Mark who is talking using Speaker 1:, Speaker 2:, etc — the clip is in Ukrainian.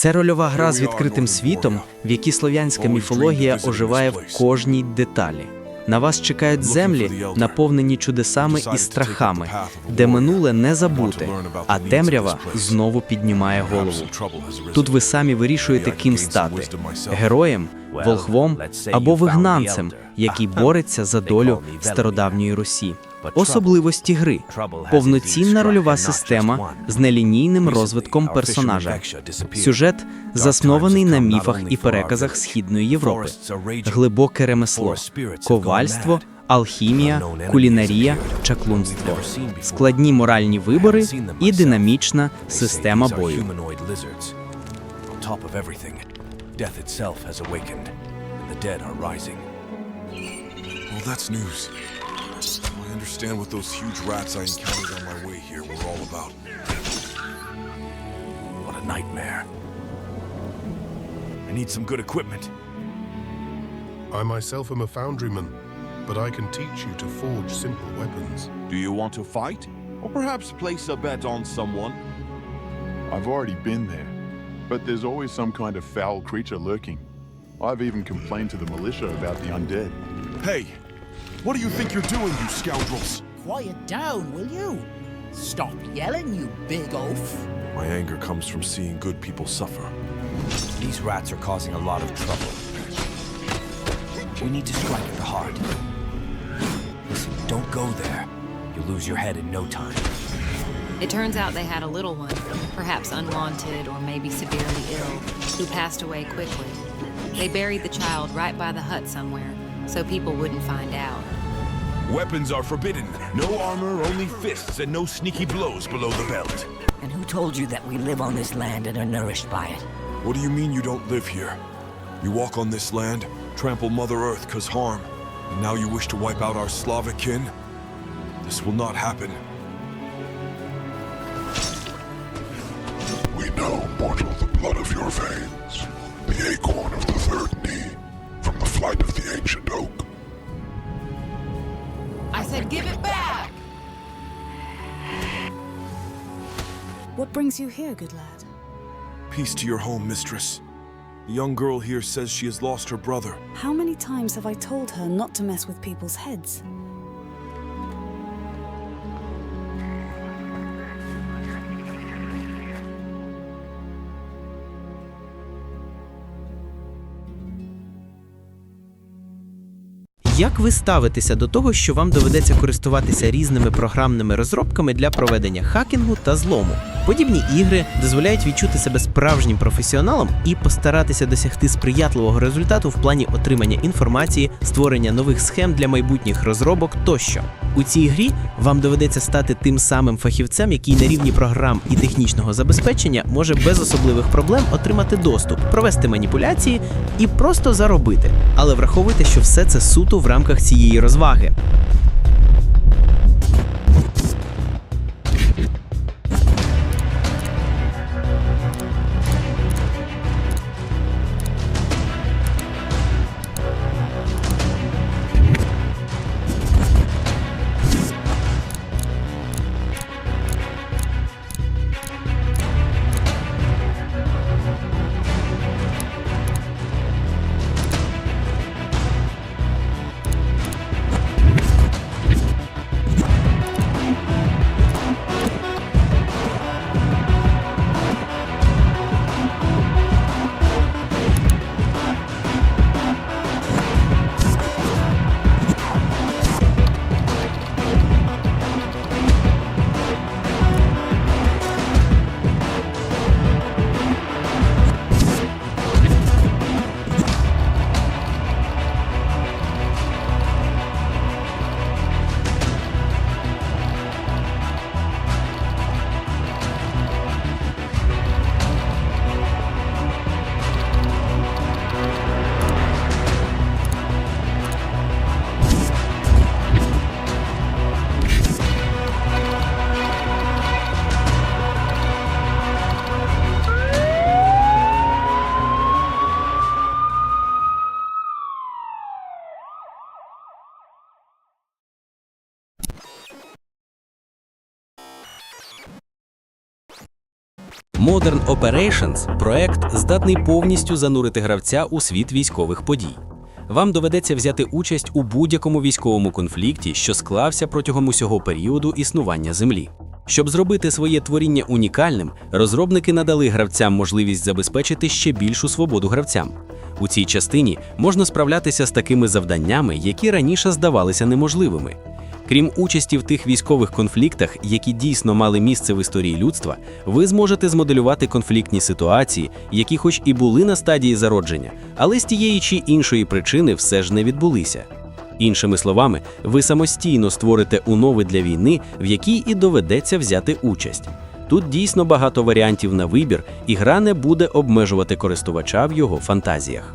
Speaker 1: Це рольова гра з відкритим світом, в якій слов'янська міфологія оживає в кожній деталі. На вас чекають землі, наповнені чудесами і страхами, де минуле не забуте, а темрява знову піднімає голову. Тут ви самі вирішуєте, ким стати героєм, волхвом або вигнанцем, який бореться за долю стародавньої Русі. Особливості гри. Повноцінна рольова система з нелінійним розвитком персонажа. Сюжет заснований на міфах і переказах Східної Європи, глибоке ремесло, ковальство, алхімія, кулінарія, чаклунство, складні моральні вибори і динамічна система бою.
Speaker 2: Well, that's news. I understand what those huge rats I encountered on my way here were all about.
Speaker 3: What a nightmare. I need some good equipment.
Speaker 4: I myself am a foundryman, but I can teach you to forge simple weapons.
Speaker 5: Do you want to fight? Or perhaps place a bet on someone?
Speaker 6: I've already been there, but there's always some kind of foul creature lurking. I've even complained to the militia about the undead.
Speaker 2: Hey, what do you think you're doing, you scoundrels?
Speaker 7: Quiet down, will you? Stop yelling, you big oaf.
Speaker 2: My anger comes from seeing good people suffer.
Speaker 3: These rats are causing a lot of trouble. We need to strike at the heart. Listen, don't go there. You'll lose your head in no time.
Speaker 8: It turns out they had a little one, perhaps unwanted or maybe severely ill, who passed away quickly. They buried the child right by the hut somewhere, so people wouldn't find out.
Speaker 2: Weapons are forbidden. No armor, only fists, and no sneaky blows below the belt.
Speaker 7: And who told you that we live on this land and are nourished by it?
Speaker 2: What do you mean you don't live here? You walk on this land, trample Mother Earth cause harm, and now you wish to wipe out our Slavic kin? This will not happen.
Speaker 9: We know, mortal, the blood of your veins,
Speaker 10: What brings you here, good lad?
Speaker 2: Peace to your home, mistress. The young girl here says she has lost her brother.
Speaker 10: How many times have I told her not to mess with people's heads?
Speaker 1: Як ви ставитеся до того, що вам доведеться користуватися різними програмними розробками для проведення хакінгу та злому? Подібні ігри дозволяють відчути себе справжнім професіоналом і постаратися досягти сприятливого результату в плані отримання інформації, створення нових схем для майбутніх розробок тощо. У цій грі вам доведеться стати тим самим фахівцем, який на рівні програм і технічного забезпечення може без особливих проблем отримати доступ, провести маніпуляції і просто заробити. Але враховуйте, що все це суто в рамках цієї розваги.
Speaker 11: Modern Operations проект здатний повністю занурити гравця у світ військових подій. Вам доведеться взяти участь у будь-якому військовому конфлікті, що склався протягом усього періоду існування Землі. Щоб зробити своє творіння унікальним, розробники надали гравцям можливість забезпечити ще більшу свободу гравцям. У цій частині можна справлятися з такими завданнями, які раніше здавалися неможливими. Крім участі в тих військових конфліктах, які дійсно мали місце в історії людства, ви зможете змоделювати конфліктні ситуації, які хоч і були на стадії зародження, але з тієї чи іншої причини все ж не відбулися. Іншими словами, ви самостійно створите умови для війни, в якій і доведеться взяти участь. Тут дійсно багато варіантів на вибір, і гра не буде обмежувати користувача в його фантазіях.